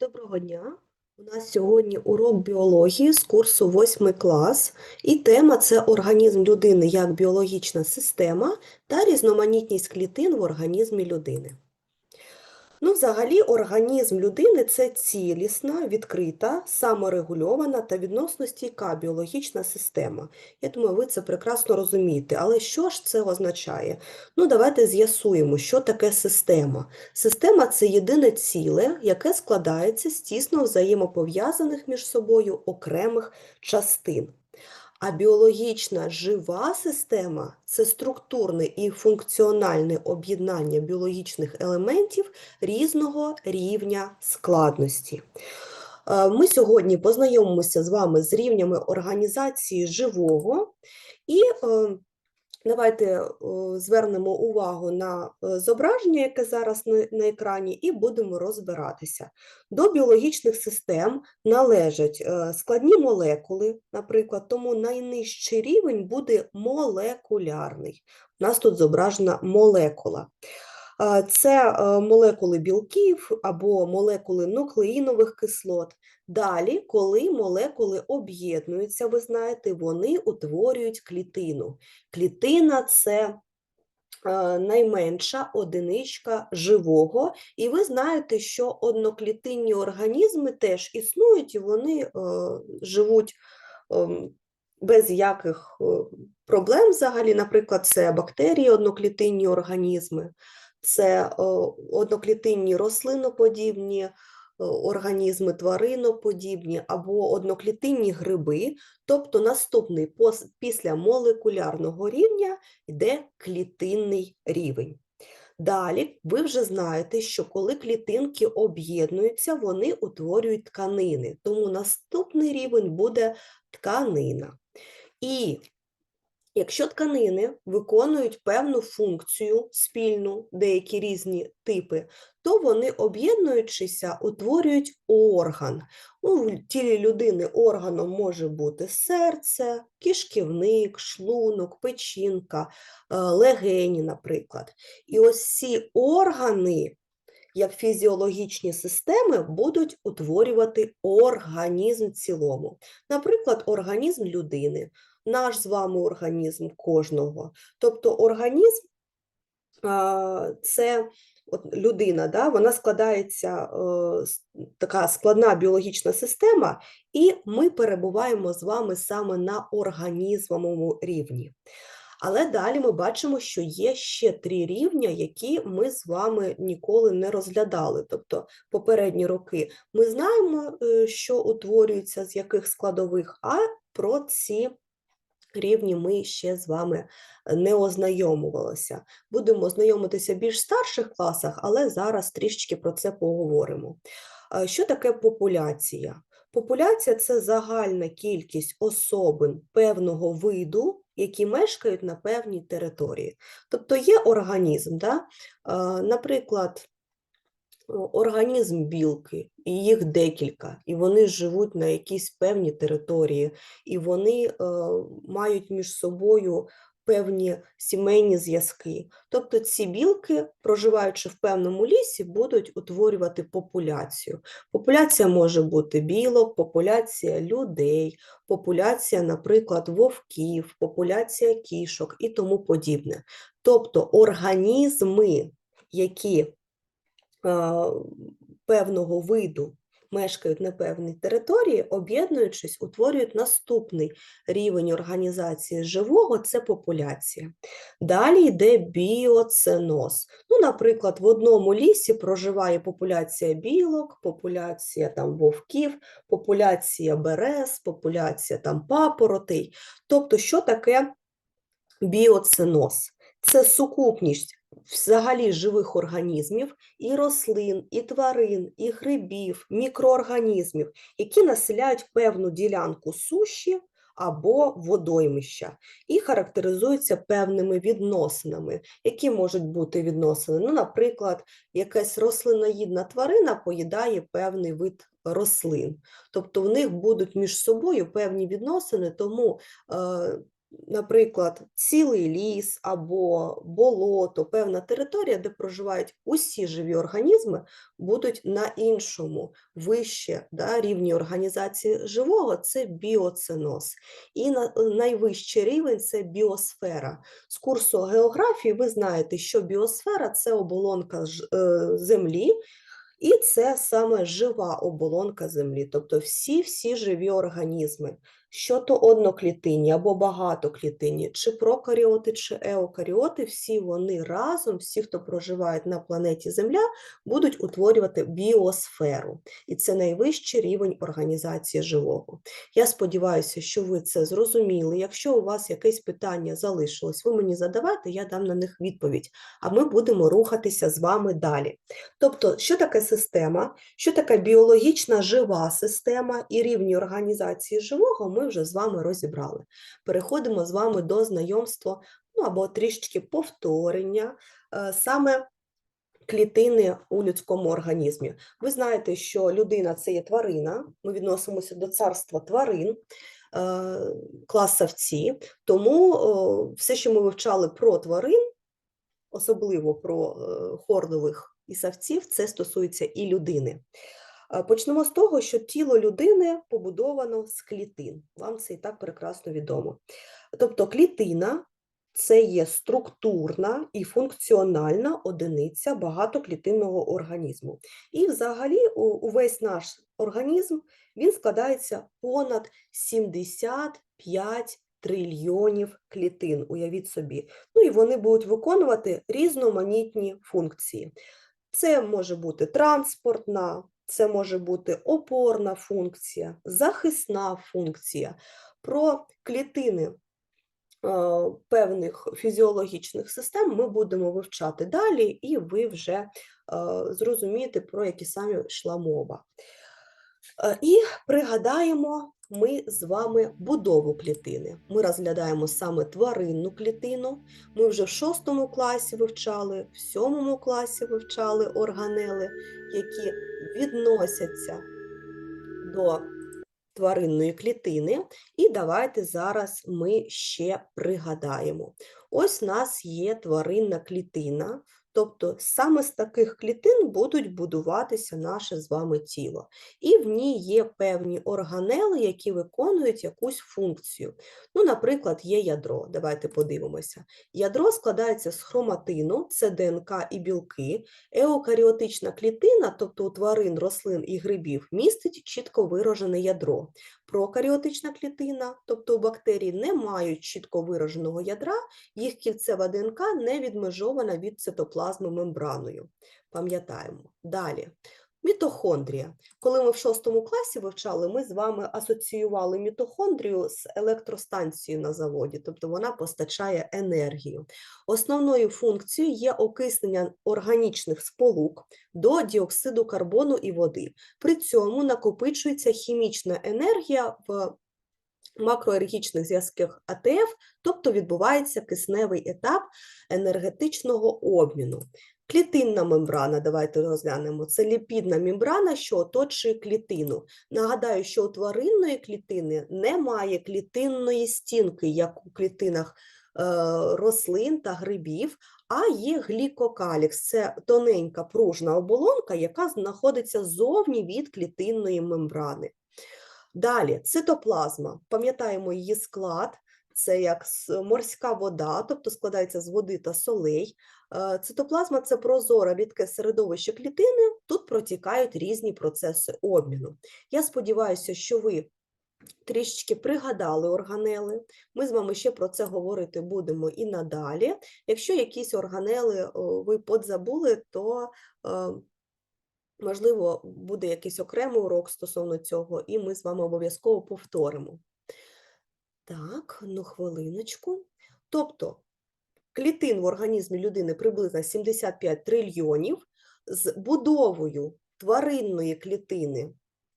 Доброго дня. У нас сьогодні урок біології з курсу 8 клас, і тема це організм людини як біологічна система та різноманітність клітин в організмі людини. Ну, взагалі, організм людини це цілісна, відкрита, саморегульована та відносно стійка біологічна система. Я думаю, ви це прекрасно розумієте. Але що ж це означає? Ну, давайте з'ясуємо, що таке система. Система це єдине ціле, яке складається з тісно взаємопов'язаних між собою окремих частин. А біологічна жива система це структурне і функціональне об'єднання біологічних елементів різного рівня складності. Е, Ми сьогодні познайомимося з вами з рівнями організації живого і е, Давайте е, звернемо увагу на е, зображення, яке зараз на, екрані, і будемо розбиратися. До біологічних систем належать е, складні молекули, наприклад, тому найнижчий рівень буде молекулярний. У нас тут зображена молекула. Це молекули білків або молекули нуклеїнових кислот. Далі, коли молекули об'єднуються, ви знаєте, вони утворюють клітину. Клітина це найменша одиничка живого, і ви знаєте, що одноклітинні організми теж існують, і вони е, живуть ем, без яких е, проблем взагалі. Наприклад, це бактерії, одноклітинні організми, це одноклітинні рослиноподібні е, організми, твариноподібні або одноклітинні гриби. Тобто наступний після молекулярного рівня йде клітинний рівень. Далі ви вже знаєте, що коли клітинки об'єднуються, вони утворюють тканини. Тому наступний рівень буде тканина. І якщо тканини виконують певну функцію спільну, деякі різні типи, то вони, об'єднуючися, утворюють орган. У тілі людини органом може бути серце, кишківник, шлунок, печінка, е, легені, наприклад. І ось ці органи, як фізіологічні системи, будуть утворювати організм в цілому. Наприклад, організм людини, наш з вами організм кожного. Тобто організм це от людина, да, вона складається, е, така складна біологічна система, і ми перебуваємо з вами саме на організмовому рівні. Але далі ми бачимо, що є ще три рівня, які ми з вами ніколи не розглядали. Тобто попередні роки ми знаємо, е, що утворюється з яких складових, а про ці рівні ми ще з вами не ознайомувалися. Будемо знайомитися в більш старших класах, але зараз трішечки про це поговоримо. Е, Що таке популяція? Популяція це загальна кількість особин певного виду, які мешкають на певній території. Тобто є організм, да? е, наприклад, організм білки, і їх декілька, і вони живуть на якійсь певній території, і вони е, мають між собою певні сімейні зв'язки. Тобто ці білки, проживаючи в певному лісі, будуть утворювати популяцію. Популяція може бути білок, популяція людей, популяція, наприклад, вовків, популяція кішок і тому подібне. Тобто організми, які певного виду мешкають на певній території, об'єднуючись, утворюють наступний рівень організації живого це популяція. Далі йде біоценоз. Ну, наприклад, в одному лісі проживає популяція білок, популяція там вовків, популяція берез, популяція там папоротей. Тобто, що таке біоценоз? Це сукупність взагалі живих організмів, і рослин, і тварин, і грибів, мікроорганізмів, які населяють певну ділянку суші або водоймища і характеризуються певними відносинами, які можуть бути відносини. Ну, наприклад, якась рослиноїдна тварина поїдає певний вид рослин, тобто в них будуть між собою певні відносини, тому е, наприклад, цілий ліс або болото, певна територія, де проживають усі живі організми, будуть на іншому, вище да, рівні організації живого це біоценоз. І на, найвищий рівень це біосфера. З курсу географії ви знаєте, що біосфера це оболонка ж- е, землі, і це саме жива оболонка землі, тобто всі-всі живі організми, що то одноклітинні або багатоклітинні, чи прокаріоти, чи еукаріоти, всі вони разом, всі, хто проживає на планеті Земля, будуть утворювати біосферу. І це найвищий рівень організації живого. Я сподіваюся, що ви це зрозуміли. Якщо у вас якесь питання залишилось, ви мені задавайте, я дам на них відповідь, а ми будемо рухатися з вами далі. Тобто, що таке система, що таке біологічна жива система і рівні організації живого ми вже з вами розібрали. Переходимо з вами до знайомства, ну або трішечки повторення, е, саме клітини у людському організмі. Ви знаєте, що людина це є тварина, ми відносимося до царства тварин, е, клас савці, тому все, що ми вивчали про тварин, особливо про е, хордових і савців, це стосується і людини. Е, Почнемо з того, що тіло людини побудовано з клітин. Вам це і так прекрасно відомо. Тобто клітина це є структурна і функціональна одиниця багатоклітинного організму. І взагалі увесь наш організм він складається понад 75 трильйонів клітин, уявіть собі. Ну і вони будуть виконувати різноманітні функції. Це може бути транспортна, це може бути опорна функція, захисна функція. Про клітини певних фізіологічних систем ми будемо вивчати далі, і ви вже зрозумієте, про які самі йшла мова. І пригадаємо ми з вами будову клітини. Ми розглядаємо саме тваринну клітину. Ми вже в шостому класі вивчали, в сьомому класі вивчали органели, які відносяться до тваринної клітини. І давайте зараз ми ще пригадаємо. Ось у нас є тваринна клітина, тобто саме з таких клітин будуть будуватися наше з вами тіло. І в ній є певні органели, які виконують якусь функцію. Ну, наприклад, є ядро. Давайте подивимося. Ядро складається з хроматину, це ДНК і білки. Еукаріотична клітина, тобто у тварин, рослин і грибів, містить чітко виражене ядро. Прокаріотична клітина, тобто у бактерій не мають чітко вираженого ядра, їх кільцева ДНК не відмежована від цитоплазми мембраною. Пам'ятаємо. Далі. Мітохондрія. Коли ми в шостому класі вивчали, ми з вами асоціювали мітохондрію з електростанцією на заводі, тобто вона постачає енергію. Основною функцією є окиснення органічних сполук до діоксиду карбону і води. При цьому накопичується хімічна енергія в макроенергічних зв'язках АТФ, тобто відбувається кисневий етап енергетичного обміну. Клітинна мембрана, давайте розглянемо, це ліпідна мембрана, що оточує клітину. Нагадаю, що у тваринної клітини немає клітинної стінки, як у клітинах е, рослин та грибів, а є глікокалікс. Це тоненька пружна оболонка, яка знаходиться зовні від клітинної мембрани. Далі цитоплазма. Пам'ятаємо її склад. Це як морська вода, тобто складається з води та солей. Е, Цитоплазма це прозоре рідке середовище клітини. Тут протікають різні процеси обміну. Я сподіваюся, що ви трішечки пригадали органели. Ми з вами ще про це говорити будемо і надалі. Якщо якісь органели ви подзабули, то е, можливо буде якийсь окремий урок стосовно цього, і ми з вами обов'язково повторимо. Так, ну хвилиночку. Тобто клітин в організмі людини приблизно 75 трильйонів. З будовою тваринної клітини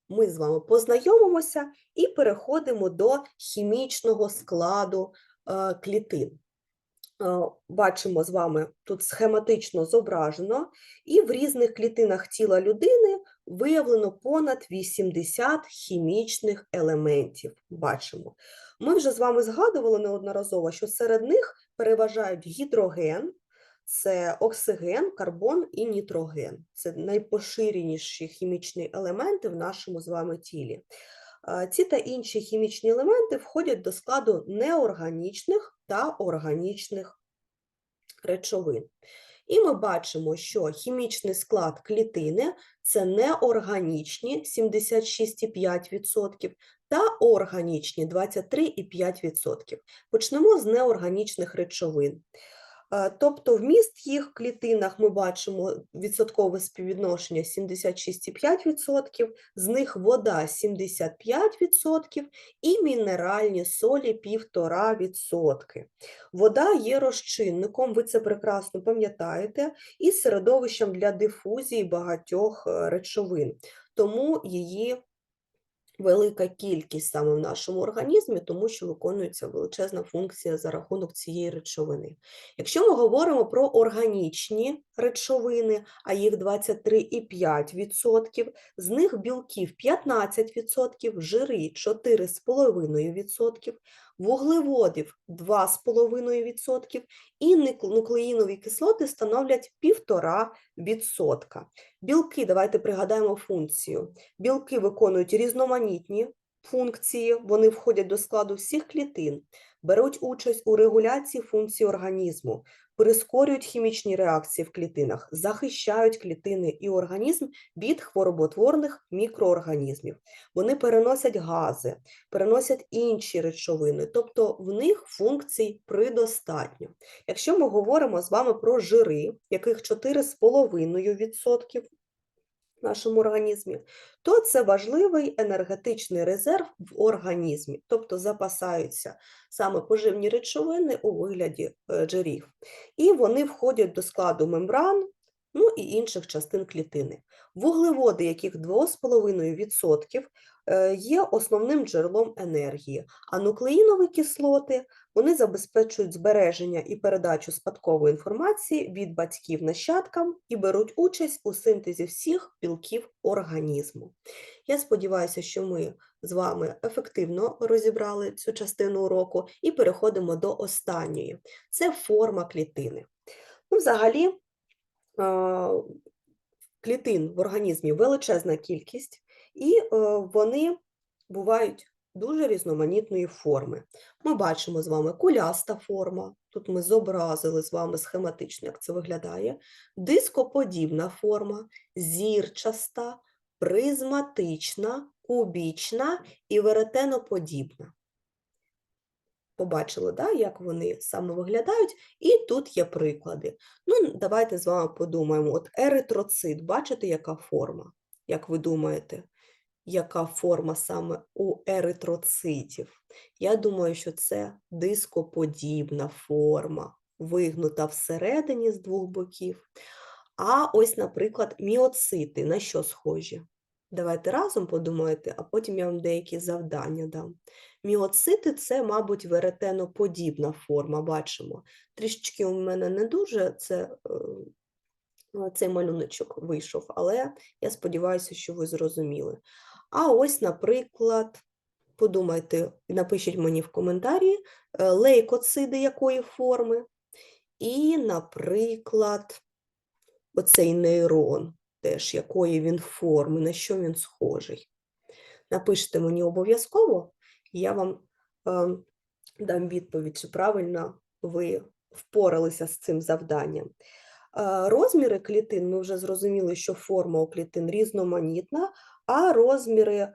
ми з вами познайомимося і переходимо до хімічного складу е, клітин. Е, Бачимо з вами тут схематично зображено, і в різних клітинах тіла людини виявлено понад 80 хімічних елементів. Бачимо. Ми вже з вами згадували неодноразово, що серед них переважають гідроген, це оксиген, карбон і нітроген. Це найпоширеніші хімічні елементи в нашому з вами тілі. Е, Ці та інші хімічні елементи входять до складу неорганічних та органічних речовин. І ми бачимо, що хімічний склад клітини це неорганічні 76,5% та органічні 23,5%. Почнемо з неорганічних речовин. Е, Тобто вміст їх в клітинах ми бачимо відсоткове співвідношення 76,5%, з них вода 75% і мінеральні солі 1,5%. Вода є розчинником, ви це прекрасно пам'ятаєте, і середовищем для дифузії багатьох е, речовин. Тому її велика кількість саме в нашому організмі, тому що виконується величезна функція за рахунок цієї речовини. Якщо ми говоримо про органічні речовини, а їх 23,5%, з них білків 15%, жири 4,5%, вуглеводів 2,5% і нуклеїнові кислоти становлять 1,5%. Білки, давайте пригадаємо функцію. Білки виконують різноманітні функції, вони входять до складу всіх клітин, беруть участь у регуляції функцій організму, прискорюють хімічні реакції в клітинах, захищають клітини і організм від хвороботворних мікроорганізмів. Вони переносять гази, переносять інші речовини, тобто в них функцій предостатньо. Якщо ми говоримо з вами про жири, яких 4,5% в нашому організмі, то це важливий енергетичний резерв в організмі, тобто запасаються саме поживні речовини у вигляді е, жирів. І вони входять до складу мембран, ну і інших частин клітини. Вуглеводи, яких 2,5% е, є основним джерелом енергії, а нуклеїнові кислоти вони забезпечують збереження і передачу спадкової інформації від батьків нащадкам і беруть участь у синтезі всіх білків організму. Я сподіваюся, що ми з вами ефективно розібрали цю частину уроку і переходимо до останньої. Це форма клітини. Ну, взагалі, клітин в організмі величезна кількість, і е, вони бувають дуже різноманітної форми. Ми бачимо з вами куляста форма, тут ми зобразили з вами схематично, як це виглядає, дископодібна форма, зірчаста, призматична, кубічна і веретеноподібна. Побачили, да, як вони саме виглядають, і тут є приклади. Ну, давайте з вами подумаємо. От еритроцит, бачите, яка форма? Як ви думаєте, яка форма саме у еритроцитів? Я думаю, що це дископодібна форма, вигнута всередині з двох боків. А ось, наприклад, міоцити на що схожі? Давайте разом подумайте, а потім я вам деякі завдання дам. Міоцити це, мабуть, веретеноподібна форма, бачимо. Трішечки у мене не дуже це, е, цей малюночок вийшов, але я сподіваюся, що ви зрозуміли. А ось, наприклад, подумайте, напишіть мені в коментарі е, лейкоциди якої форми. І, наприклад, оцей нейрон, теж якої він форми, на що він схожий. Напишіть мені обов'язково, і я вам е, дам відповідь, чи правильно ви впоралися з цим завданням. Е, Розміри клітин, ми вже зрозуміли, що форма у клітин різноманітна, а розміри е,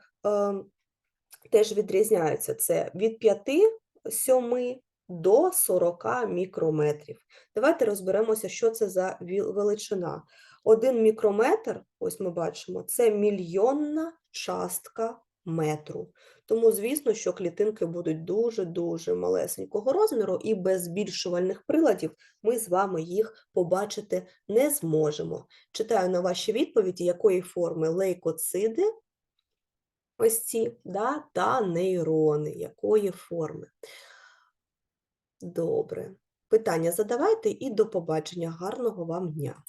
теж відрізняються. Це від 5-7 до 40 мікрометрів. Давайте розберемося, що це за величина. Один мікрометр, ось ми бачимо, це мільйонна частка метру. Тому, звісно, що клітинки будуть дуже-дуже малесенького розміру, і без збільшувальних приладів ми з вами їх побачити не зможемо. Читаю на ваші відповіді, якої форми лейкоциди, ось ці, да, та нейрони, якої форми. Добре. Питання задавайте і до побачення. Гарного вам дня!